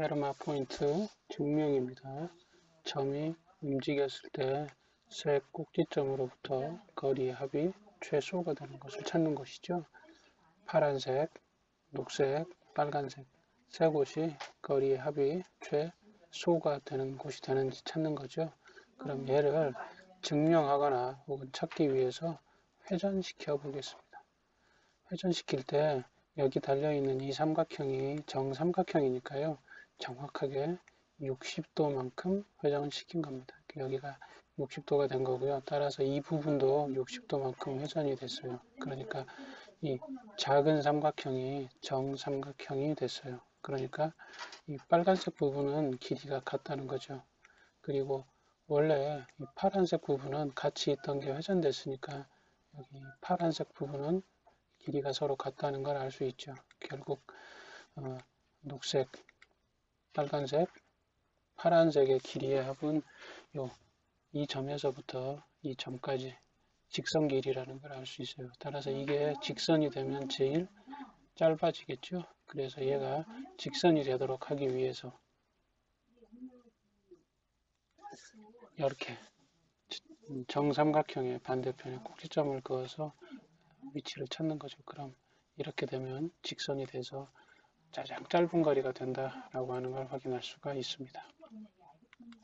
페르마 포인트 증명입니다. 점이 움직였을 때색 꼭지점으로부터 거리의 합이 최소가 되는 것을 찾는 것이죠. 파란색, 녹색, 빨간색 세 곳이 거리의 합이 최소가 되는 곳이 되는지 찾는 거죠. 그럼 얘를 증명하거나 혹은 찾기 위해서 회전시켜 보겠습니다. 회전시킬 때 여기 달려있는 이 삼각형이 정삼각형이니까요. 정확하게 60도만큼 회전시킨 겁니다. 여기가 60도가 된 거고요. 따라서 이 부분도 60도만큼 회전이 됐어요. 그러니까 이 작은 삼각형이 정삼각형이 됐어요. 그러니까 이 빨간색 부분은 길이가 같다는 거죠. 그리고 원래 이 파란색 부분은 같이 있던 게 회전됐으니까 여기 파란색 부분은 길이가 서로 같다는 걸 알 수 있죠. 결국 어, 녹색, 빨간색, 파란색의 길이의 합은 요 이 점에서부터 이 점까지 직선 길이라는 걸 알 수 있어요. 따라서 이게 직선이 되면 제일 짧아지겠죠. 그래서 얘가 직선이 되도록 하기 위해서 이렇게 정삼각형의 반대편에 꼭지점을 그어서 위치를 찾는 거죠. 그럼 이렇게 되면 직선이 돼서 가장 짧은 거리가 된다라고 하는 걸 확인할 수가 있습니다.